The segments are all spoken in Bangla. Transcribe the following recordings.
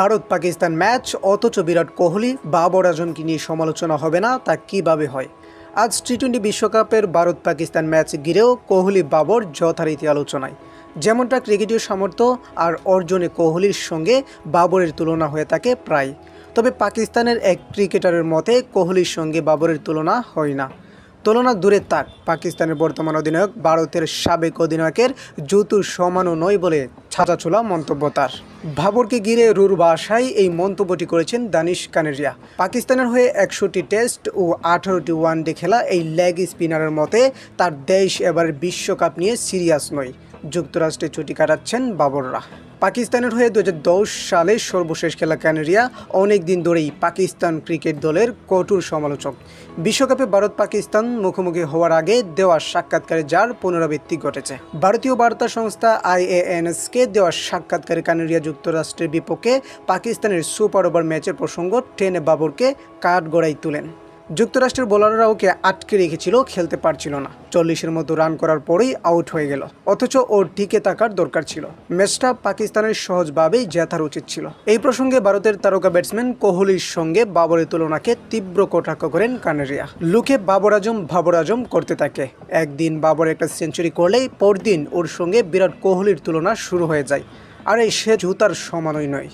ভারত পাকিস্তান ম্যাচ, অথচ বিরাট কোহলি বাবর আজমকে নিয়ে সমালোচনা হবে না, তা কীভাবে হয়? আজ টি টোয়েন্টি বিশ্বকাপের ভারত পাকিস্তান ম্যাচ ঘিরেও কোহলি বাবর যথারীতি আলোচনায়। যেমনটা ক্রিকেটীয় সামর্থ্য আর অর্জনে কোহলির সঙ্গে বাবরের তুলনা হয়ে থাকে প্রায়। তবে পাকিস্তানের এক ক্রিকেটারের মতে, কোহলির সঙ্গে বাবরের তুলনা হয় না। তুলনা দূরে তাক পাকিস্তানের বর্তমান অধিনায়ক ভারতের সাবেক অধিনায়কের জুতুর সমানও নয় বলে ছাঁচাছোলা মন্তব্য তার। ভাবরকে ঘিরে রুর বাসায় এই মন্তব্যটি করেছেন দানিশ কানেরিয়া। পাকিস্তানের হয়ে একশোটি টেস্ট ও আঠারোটি ওয়ানডে খেলা এই লেগ স্পিনারের মতে তার দেশ এবার বিশ্বকাপ নিয়ে সিরিয়াস নয়। যুক্তরাষ্ট্রে ছুটি কাটাচ্ছেন বাবররা। পাকিস্তানের হয়ে দুই হাজার দশ সালে সর্বশেষ খেলা ক্যানেরিয়া অনেক দিন ধরেই পাকিস্তান ক্রিকেট দলের কঠোর সমালোচক। বিশ্বকাপে ভারত পাকিস্তান মুখোমুখি হওয়ার আগে দেওয়া সাক্ষাৎকারে যার পুনরাবৃত্তি ঘটেছে। ভারতীয় বার্তা সংস্থা আইএএনএসকে দেওয়া সাক্ষাৎকারে কানেরিয়া যুক্তরাষ্ট্রের বিপক্ষে পাকিস্তানের সুপার ওভার ম্যাচের প্রসঙ্গ টেনে বাবরকে কাঠগড়াই তুলেন। যুক্তরাষ্ট্রের বোলাররা ওকে আটকে রেখেছিল, খেলতে পারছিল না। চল্লিশের মতো রান করার পরেই আউট হয়ে গেল। অথচ ওর টিকে থাকার দরকার ছিল। ম্যাচটা পাকিস্তানের সহজভাবেই জেতার উচিত ছিল। এই প্রসঙ্গে ভারতের তারকা ব্যাটসম্যান কোহলির সঙ্গে বাবরের তুলনাকে তীব্র কটাক্ষ করেন কানেরিয়া। লুকে বাবর আজম বাবর আজম করতে থাকে। একদিন বাবর একটা সেঞ্চুরি করলেই পরদিন ওর সঙ্গে বিরাট কোহলির তুলনা শুরু হয়ে যায়। আর এই সে জুতার সমানই নয়।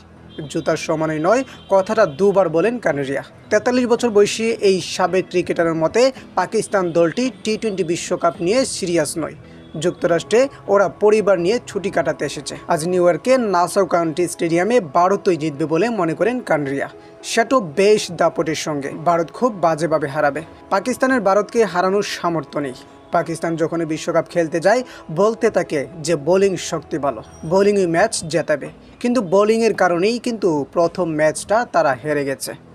জুতার সমানই নয়, কথাটা দুবার বলেন কানেরিয়া তেতাল্লিশ বছর বয়সী এই সাবেক ক্রিকেটারের মতে, পাকিস্তান দলটি টি টোয়েন্টি বিশ্বকাপ নিয়ে সিরিয়াস নয়। যুক্তরাষ্ট্রে ওরা পরিবার নিয়ে ছুটি কাটাতে এসেছে। আজ নিউ ইয়র্কে নাসাউ কাউন্টি স্টেডিয়ামে ভারতই জিতবে বলে মনে করেন কান্ড্রিয়া। সেটাও বেশ দাপটের সঙ্গে। ভারত খুব বাজেভাবে হারাবে। পাকিস্তানের ভারতকে হারানোর সামর্থ্য নেই। পাকিস্তান যখন বিশ্বকাপ খেলতে যায়, বলতে থাকে যে বোলিং শক্তি ভালো, বোলিংই ম্যাচ জেতাবে। কিন্তু বোলিংয়ের কারণেই কিন্তু প্রথম ম্যাচটা তারা হেরে গেছে।